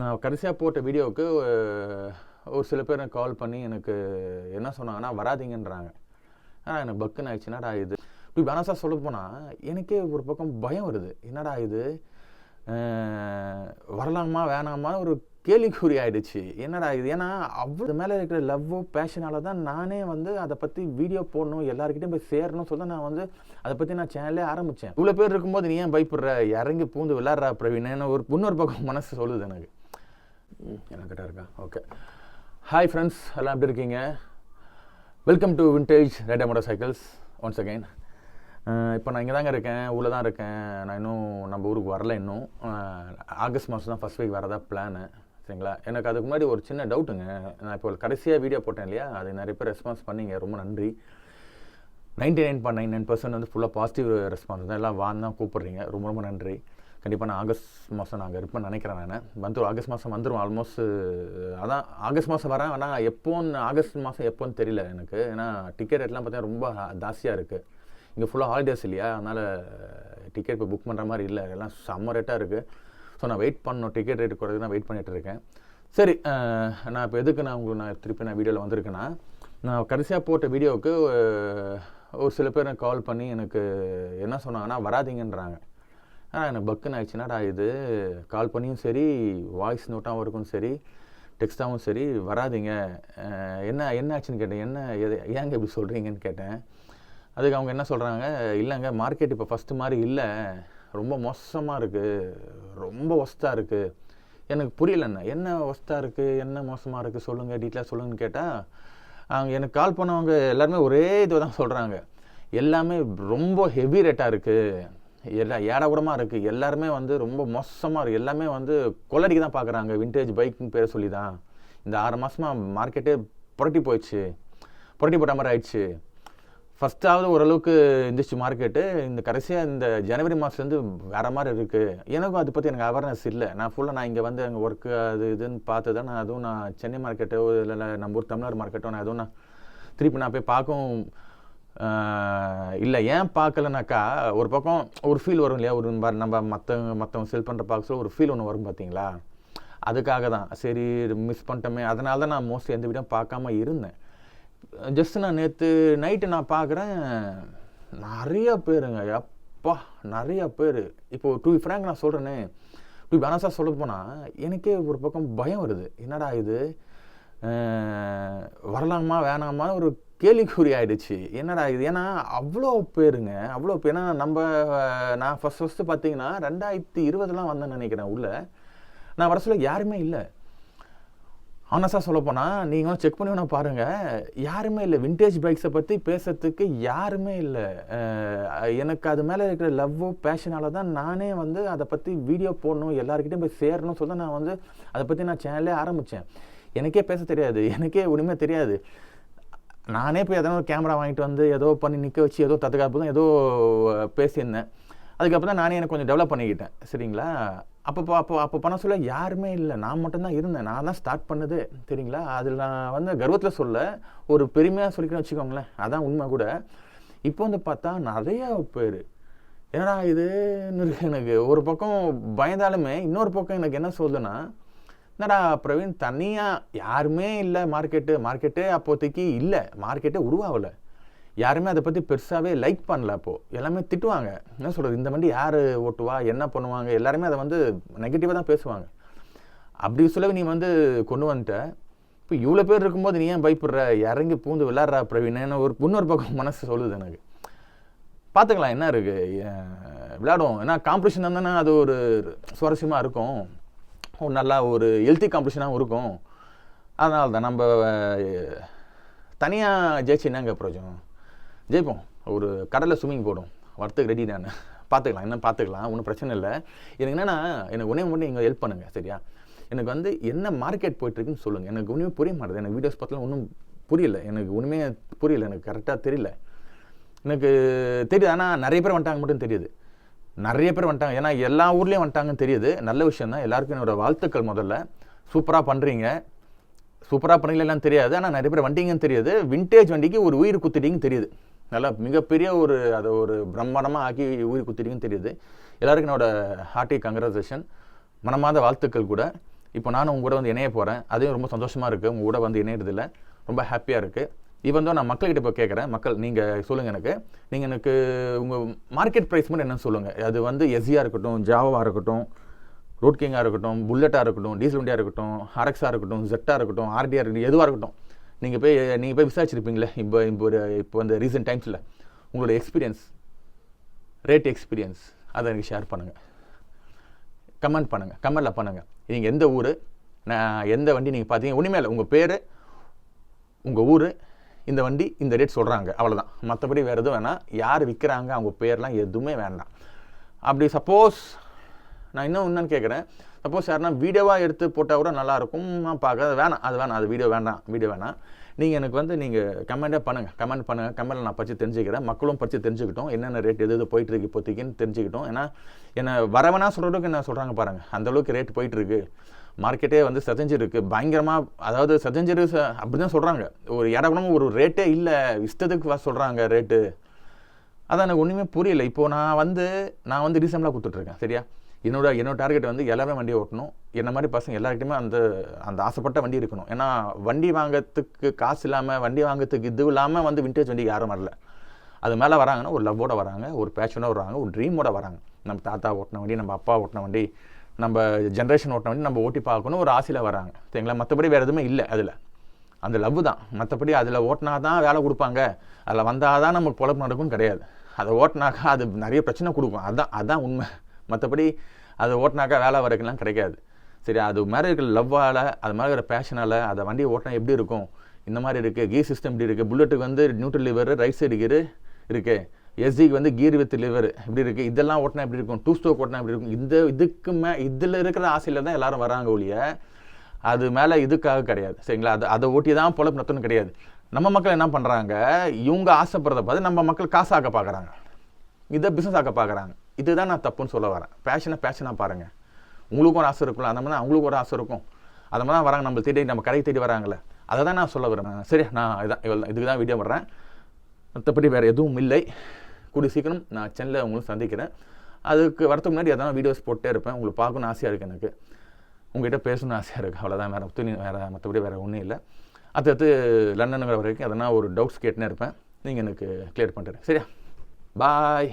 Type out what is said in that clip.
நான் கடைசியாக போட்ட வீடியோவுக்கு ஒரு சில பேர் கால் பண்ணி எனக்கு என்ன சொன்னாங்கன்னா வராதீங்கன்றாங்க. ஆனால் எனக்கு பக்குன்னு ஆயிடுச்சு. என்னடா இது? இப்படி பனசா சொல்ல போனால் எனக்கே ஒரு பக்கம் பயம் வருது. என்னடா இது? வரலாமா வேணாமா? ஒரு கேள்விக்குறி ஆயிடுச்சு. என்னடா இது? ஏன்னா அவ்வளோ மேலே இருக்கிற லவ்வோ பேஷனால தான் நானே வந்து அதை பற்றி வீடியோ போடணும் எல்லாருக்கிட்டையும் போய் சேரணும் சொல்ல நான் வந்து அதை பற்றி நான் சேனலே ஆரம்பித்தேன் இவ்வளோ பேர் இருக்கும்போது நீ ஏன் பயப்படுற? இறங்கி பூந்து விளாட்றா பிரவீன்? ஒரு இன்னொரு பக்கம் மனசு சொல்லுது எனக்கு. எல்லாம் எனக்கிட்ட இருக்கா? ஓகே ஹாய் ஃப்ரெண்ட்ஸ் எல்லாம் எப்படி இருக்கீங்க? வெல்கம் டு விண்டேஜ் ரேட்டா மோட்டர் சைக்கிள்ஸ் ஒன்ஸ் அகைன் இப்போ நான் இங்கே தாங்க இருக்கேன் ஊரில் தான் இருக்கேன். நான் இன்னும் நம்ம ஊருக்கு வரல இன்னும். ஆகஸ்ட் மாதம் தான் ஃபஸ்ட் வீக் வரதா பிளானு சரிங்களா? எனக்கு அதுக்கு முன்னாடி ஒரு சின்ன டவுட்டுங்க நான் இப்போ கடைசியாக வீடியோ போட்டேன் இல்லையா? அது நிறைய பேர் ரெஸ்பான்ஸ் பண்ணீங்க. ரொம்ப நன்றி. Ninety nine point nine nine percent வந்து ஃபுல்லாக பாசிட்டிவ் ரெஸ்பான்ஸ் தான். எல்லாம் வான்னு தான் கூப்பிட்றீங்க. ரொம்ப ரொம்ப நன்றி. கண்டிப்பாக நான் ஆகஸ்ட் மாதம் நாங்கள் இருப்பேன் நினைக்கிறேன் நான். வந்துடும் ஆகஸ்ட் மாதம் வந்துடும் ஆல்மோஸ்ட் அதான் ஆகஸ்ட் மாதம் வரேன். ஆனால் எப்போன்னு ஆகஸ்ட் மாதம் எப்போன்னு தெரியல எனக்கு. ஏன்னா டிக்கெட் ரேட்லாம் பார்த்தீங்கன்னா ரொம்ப ஜாஸ்தியாக இருக்குது இங்கே ஃபுல்லாக ஹாலிடேஸ் இல்லையா? அதனால் டிக்கெட் இப்போ புக் பண்ணுற மாதிரி இல்லை. எல்லாம் செம்ம ரேட்டாக இருக்குது ஸோ நான் வெயிட் பண்ணணும். டிக்கெட் ரேட் குறைய தான் வெயிட் பண்ணிகிட்டு இருக்கேன். சரி நான் இப்போ எதுக்கு நான் உங்களுக்கு நான் திருப்பி நான் வீடியோவில் வந்திருக்கேன்னா நான் கடைசியாக போட்ட வீடியோவுக்கு ஒரு சில பேர் கால் பண்ணி எனக்கு என்ன சொன்னாங்கன்னா வராதீங்கன்றாங்க. ஆனால் எனக்கு பக்குன்னு ஆயிடுச்சுன்னா இது? கால் பண்ணியும் சரி வாய்ஸ் நோட்டாகவும் இருக்கும் சரி டெக்ஸ்ட்டாகவும் சரி வராதீங்க. என்ன என்ன ஆச்சுன்னு கேட்டேன். என்ன எது ஏங்க இப்படி சொல்கிறீங்கன்னு கேட்டேன். அதுக்கு அவங்க என்ன சொல்கிறாங்க இல்லைங்க மார்க்கெட் இப்போ ஃபஸ்ட்டு மாதிரி இல்லை. ரொம்ப மோசமாக இருக்குது ரொம்ப ஒஸ்ட்டாக இருக்குது எனக்கு புரியலண்ணா. என்ன ஒஸ்ட்டாக இருக்குது என்ன மோசமாக இருக்குது சொல்லுங்கள் டீட்டெயிலாக சொல்லுங்கன்னு கேட்டால் அவங்க எனக்கு கால் பண்ணவங்க எல்லாருமே ஒரே இது தான் சொல்கிறாங்க எல்லாமே ரொம்ப ஹெவி ரேட்டாக இருக்குது எல்லா ஏடகுடமாக இருக்குது எல்லாருமே வந்து ரொம்ப மோசமாக இருக்குது எல்லாமே வந்து கொள்ளடிக்கு தான் பார்க்குறாங்க விண்டேஜ் பைக்குன்னு பேர் சொல்லி தான் இந்த ஆறு மாதமாக மார்க்கெட்டே புரட்டி போயிடுச்சு. புரட்டி போட்ட மாதிரி ஆயிடுச்சு. ஃபஸ்ட்டாவது ஓரளவுக்கு இருந்துச்சு மார்க்கெட்டு இந்த கடைசியாக இந்த ஜனவரி மாதத்துலேருந்து வேறு மாதிரி இருக்குது எனக்கும் அதை பற்றி எனக்கு அவேர்னஸ் இல்லை. நான் ஃபுல்லாக நான் இங்கே வந்து அங்கே ஒர்க்கு அது இதுன்னு பார்த்து தான் நான் அதுவும் நான் சென்னை மார்க்கெட்டோ இல்லை நம்ம ஊர் தமிழ்நாடு மார்க்கெட்டோ நான் எதுவும் நான் திருப்பி நான் போய் பார்க்கவும் இல்லை ஏன் பார்க்கலனாக்கா ஒரு பக்கம் ஒரு ஃபீல் வரும் இல்லையா? ஒரு நம்ம- நம்ம மற்றவங்க மற்றவங்க செல் பண்ணுற பாக்ஸில் ஒரு ஃபீல் ஒன்று வரும் பார்த்தீங்களா அதுக்காக தான். சரி மிஸ் பண்ணிட்டோமே. அதனால தான் நான் மோஸ்ட்லி எந்த வீடியோ பார்க்காம இருந்தேன். ஜஸ்ட் நான் நேற்று நைட்டு நான் பார்க்குறேன். நிறைய பேருங்க. எப்பா நிறைய பேர். இப்போ டூ ஃப்ரேங்க் நான் சொல்கிறேனே டூ பேனஸாக சொல்ல போனால் எனக்கே ஒரு பக்கம் பயம் வருது. என்னடா இது? வரலாமா வேணாமா ஒரு கேள்விக்குறி ஆயிடுச்சு. என்னடா இது? ஏன்னா அவ்வளோ பேருங்க அவ்வளோ பேர். ஏன்னா நம்ம நான் ஃபஸ்ட் ஃபஸ்ட்டு பார்த்தீங்கன்னா ரெண்டாயிரத்தி இருபதுலாம் வந்தேன்னு நினைக்கிறேன் உள்ள. நான் வர சொல்ல யாருமே இல்லை. ஆனஸ்டாக சொல்லப்போனால் நீங்களும் செக் பண்ணி வேணா பாருங்கள் யாருமே இல்லை. விண்டேஜ் பைக்ஸை பற்றி பேசுறதுக்கு யாருமே இல்லை. எனக்கு அது மேலே இருக்கிற லவ்வோ பேஷனால தான் நானே வந்து அதை பற்றி வீடியோ போடணும் எல்லாருக்கிட்டையும் போய் சேரணும் சொல்ல நான் வந்து அதை பற்றி நான் சேனலே ஆரம்பித்தேன் எனக்கே பேச தெரியாது எனக்கே ஒன்றுமே தெரியாது. நானே போய் எதனா ஒரு கேமரா வாங்கிட்டு வந்து ஏதோ பண்ணி நிற்க வச்சு ஏதோ தத்துக்காப்பு தான் ஏதோ பேசியிருந்தேன். அதுக்கப்புறம் தான் நானே எனக்கு கொஞ்சம் டெவலப் பண்ணிக்கிட்டேன் சரிங்களா? அப்போ அப்போ அப்போ பண்ண சொல்ல யாருமே இல்லை. நான் மட்டும்தான் இருந்தேன். நான் தான் ஸ்டார்ட் பண்ணது சரிங்களா? அதில் நான் வந்து கர்வத்தில் சொல்ல ஒரு பெருமையாக சொல்லிக்கிறேன்னு வச்சுக்கோங்களேன். அதான் உண்மை கூட. இப்போ வந்து பார்த்தா நிறையா பேர் என்னடா இதுன்னு இருக்கு எனக்கு ஒரு பக்கம் பயந்தாலுமே இன்னொரு பக்கம் எனக்கு என்ன சொல்லுன்னா என்னடா பிரவீன் தனியாக யாருமே இல்லை மார்க்கெட்டு மார்க்கெட்டே அப்போதைக்கு இல்லை. மார்க்கெட்டே உருவாகலை. யாருமே அதை பற்றி பெருசாகவே லைக் பண்ணல அப்போது எல்லாமே திட்டுவாங்க. என்ன சொல்கிறது இந்த வண்டி யார் ஓட்டுவா? என்ன பண்ணுவாங்க? எல்லாருமே அதை வந்து நெகட்டிவாக தான் பேசுவாங்க. அப்படி சொல்லவே நீ வந்து கொண்டு வந்துட்ட. இப்போ இவ்வளோ பேர் இருக்கும்போது நீ ஏன் பயப்படுற? இறங்கி பூந்து விளாட்றா பிரவீன். ஒரு இன்னொரு பக்கம் மனசு சொல்லுது எனக்கு. பார்த்துக்கலாம் என்ன இருக்குது விளையாடுவோம். ஏன்னா காம்படிஷன் தானே அது ஒரு சுவாரஸ்யமாக இருக்கும். நல்லா ஒரு ஹெல்த்தி காம்படிஷனாகவும் இருக்கும். அதனால தான் நம்ம தனியாக ஜெயிச்சு என்னங்க பிரயோஜனம்? ஜெயிப்போம். ஒரு கடலில் ஸ்விம்மிங் போடும் வரத்துக்கு ரெடி தானே பார்த்துக்கலாம் என்ன பார்த்துக்கலாம் ஒன்றும் பிரச்சனை இல்லை. எனக்கு என்னென்னா எனக்கு ஒன்றே மட்டும் நீங்கள் ஹெல்ப் பண்ணுங்கள் சரியா? எனக்கு வந்து என்ன மார்க்கெட் போயிட்டுருக்குன்னு சொல்லுங்கள் எனக்கு ஒன்றுமே புரிய மாட்டேது எனக்கு வீடியோஸ் பார்த்தாலும் ஒன்றும் புரியல. எனக்கு ஒன்றுமே புரியல. எனக்கு கரெக்டாக தெரியல. எனக்கு தெரியுது. ஆனால் நிறைய பேர் வந்துட்டாங்க மட்டும் தெரியுது. நிறைய பேர் வந்துட்டாங்க. ஏன்னா எல்லா ஊர்லேயும் வந்துட்டாங்கன்னு தெரியுது. நல்ல விஷயம் தான். எல்லாருக்கும் என்னோடய வாழ்த்துக்கள் முதல்ல. சூப்பராக பண்ணுறீங்க சூப்பராக பண்ணீங்களெல்லாம் தெரியாது. ஆனால் நிறைய பேர் வண்டிங்கன்னு தெரியுது. விண்டேஜ் வண்டிக்கு ஒரு உயிர் குத்திட்டிங்கன்னு தெரியுது. நல்லா மிகப்பெரிய ஒரு அதை ஒரு பிரம்மாண்டமாக ஆக்கி உயிர் குத்திட்டிங்கன்னு தெரியுது. எல்லாருக்கும் என்னோடய ஹார்ட்டி கங்க்ராச்சுலேஷன் மனமாத வாழ்த்துக்கள் கூட. இப்போ நானும் உங்கள் கூட வந்து இணைய போகிறேன் அதையும் ரொம்ப சந்தோஷமாக இருக்குது உங்கள் கூட வந்து இணையறதில்ல. ரொம்ப ஹாப்பியாக இருக்குது ஈவன் தான் நான் மக்கள்கிட்ட இப்போ கேட்குறேன் மக்கள் நீங்கள் சொல்லுங்கள் எனக்கு. நீங்கள் எனக்கு உங்கள் மார்க்கெட் ப்ரைஸ் மட்டும் என்னன்னு சொல்லுங்கள் அது வந்து எஸ்சியாக இருக்கட்டும் ஜாவாவாக இருக்கட்டும் ரோட் கிங்காக இருக்கட்டும் புல்லட்டாக இருக்கட்டும் டீசல் வண்டியாக இருக்கட்டும் ஆர்எக்ஸாக இருக்கட்டும் ஜெட்டாக இருக்கட்டும் ஆர்டிஆர் இருக்கட்டும் எதுவாக இருக்கட்டும். நீங்கள் போய் நீங்கள் போய் விசாரிச்சிருப்பீங்களே இப்போ இப்போ ஒரு இப்போ அந்த ரீசெண்ட் டைம்ஸில் உங்களோட எக்ஸ்பீரியன்ஸ் ரேட் எக்ஸ்பீரியன்ஸ் அதை எனக்கு ஷேர் பண்ணுங்கள் கமெண்ட் பண்ணுங்கள் கமெண்டில் பண்ணுங்கள் நீங்கள் எந்த ஊர் நான் எந்த வண்டி நீங்கள் பார்த்தீங்க உண்மையில் இல்லை. உங்கள் பேர் உங்கள் ஊர் இந்த வண்டி இந்த ரேட் சொல்கிறாங்க அவ்வளோதான் மற்றபடி வேறு எதுவும் வேணாம். யார் விற்கிறாங்க அவங்க பேர்லாம் எதுவுமே வேண்டாம். அப்படி சப்போஸ் நான் இன்னும் என்னன்னு கேட்குறேன் சப்போஸ் யாருன்னா வீடியோவாக எடுத்து போட்டால் கூட நல்லாயிருக்கும் நான் பார்க்க அது வேணாம். அது வேணாம். அது வீடியோ வேண்டாம். வீடியோ வேணாம். நீங்கள் எனக்கு வந்து நீங்கள் கமெண்ட்டே பண்ணுங்கள் கமெண்ட் பண்ணுங்கள் கமெண்ட்டில் நான் படித்து தெரிஞ்சுக்கிறேன். மக்களும் பறித்து தெரிஞ்சுக்கிட்டோம். என்னென்ன ரேட் எது எது போயிட்டுருக்கு இப்போதைக்குன்னு தெரிஞ்சுக்கிட்டோம். ஏன்னா என்னை வரவனா சொல்கிறதுக்கு என்ன சொல்கிறாங்க பாருங்கள் அந்தளவுக்கு ரேட் போயிட்டுருக்கு மார்க்கெட்டே வந்து செதஞ்சிருக்கு. பயங்கரமாக அதாவது செதஞ்சிரு அப்படி தான் சொல்கிறாங்க ஒரு இடகுணமும் ஒரு ரேட்டே இல்லை. இஷ்டத்துக்கு சொல்கிறாங்க ரேட்டு அதான் எனக்கு ஒன்றுமே புரியல. இப்போது நான் வந்து நான் வந்து ரீசெண்டாக கொடுத்துட்ருக்கேன் சரியா? என்னோட என்னோட டார்கெட் வந்து எல்லாருமே வண்டி ஓட்டணும். என்ன மாதிரி பசங்க எல்லார்கிட்டையுமே அந்த அந்த ஆசைப்பட்ட வண்டி இருக்கணும். ஏன்னா வண்டி வாங்கிறதுக்கு காசு இல்லாமல் வண்டி வாங்குறதுக்கு இது இல்லாமல் வந்து விண்டேஜ் வண்டி யாரும் வரல. அது மேலே வராங்கன்னா ஒரு லவ்வோட வராங்க ஒரு பேஷனோட வராங்க ஒரு ட்ரீமோட வராங்க. நம்ம தாத்தா ஓட்டின வண்டி நம்ம அப்பா ஓட்டின வண்டி நம்ம ஜென்ரேஷன் ஓட்டின வந்து நம்ம ஓட்டி பார்க்கணும் ஒரு ஆசையில் வராங்க சரிங்களா மற்றபடி வேறு எதுவுமே இல்லை அதில். அந்த லவ் தான். மற்றபடி அதில் ஓட்டினா தான் வேலை கொடுப்பாங்க. அதில் வந்தால் தான் நமக்கு பொழப்பு நடக்கும் கிடையாது. அதை ஓட்டினாக்கா அது நிறைய பிரச்சனை கொடுக்கும். அதான் அதான் உண்மை. மற்றபடி அதை ஓட்டினாக்கா வேலை வரைக்கும்லாம் கிடைக்காது. சரி அது மேலே இருக்கிற லவ்வால் அது மாதிரி இருக்கிற பேஷனால் அதை வண்டியை ஓட்டினா எப்படி இருக்கும்? இந்த மாதிரி இருக்குது கீ சிஸ்டம் இப்படி இருக்குது புல்லட்டுக்கு வந்து neutral lever right side gear இருக்குது எஸ்டிக்கு வந்து கீர் வித் லிவர் இப்படி இருக்குது இதெல்லாம் ஓட்டினா எப்படி இருக்கும். டூ ஸ்டோக் ஓட்டினா எப்படி இருக்கும். இந்த இதுக்கு மே இதில் இருக்கிற ஆசையில் தான் எல்லாரும் வராங்க ஒழிய அது மேலே இதுக்காக கிடையாது. சரிங்களா? அது அதை ஓட்டி தான் பொழப்பு நத்தணும் கிடையாது. நம்ம மக்கள் என்ன பண்ணுறாங்க இவங்க ஆசைப்படுறத பார்த்து நம்ம மக்கள் காசாக்க பார்க்குறாங்க இதை பிஸ்னஸ் ஆக்க பார்க்குறாங்க இதுதான் நான் தப்புன்னு சொல்ல வரேன். பேஷனை பேஷனாக பாருங்கள் உங்களுக்கும் ஒரு ஆசை இருக்கும்ல. அந்த மாதிரி தான் அவங்களுக்கும் ஒரு ஆசை இருக்கும். அந்த மாதிரி தான் வராங்க. நம்ம தேடி நம்ம கடையை தேடி வராங்களே அதை தான் நான் சொல்ல வரேன் சரி நான் இதான் இவ்வளோ இதுக்கு தான் வீடியோ வர்றேன் மற்றபடி வேறு எதுவும் இல்லை. கூடிய சீக்கிரம் நான் சென்னையில் உங்களும் சந்திக்கிறேன். அதுக்கு வரதுக்கு முன்னாடி எதனா வீடியோஸ் போட்டே இருப்பேன். உங்களுக்கு பார்க்கணும்னு ஆசையாக இருக்குது எனக்கு. உங்ககிட்ட பேசணும்னு ஆசையாக இருக்குது அவ்வளோதான் வேறு துணி வேறு மற்றபடி வேறு ஒன்றும் இல்லை. அடுத்தடுத்து லண்டனுங்கிற வரைக்கும் எதனா ஒரு டவுட்ஸ் கேட்டுனே இருப்பேன். நீங்கள் எனக்கு கிளியர் பண்ணுறேன் சரியா? பாய்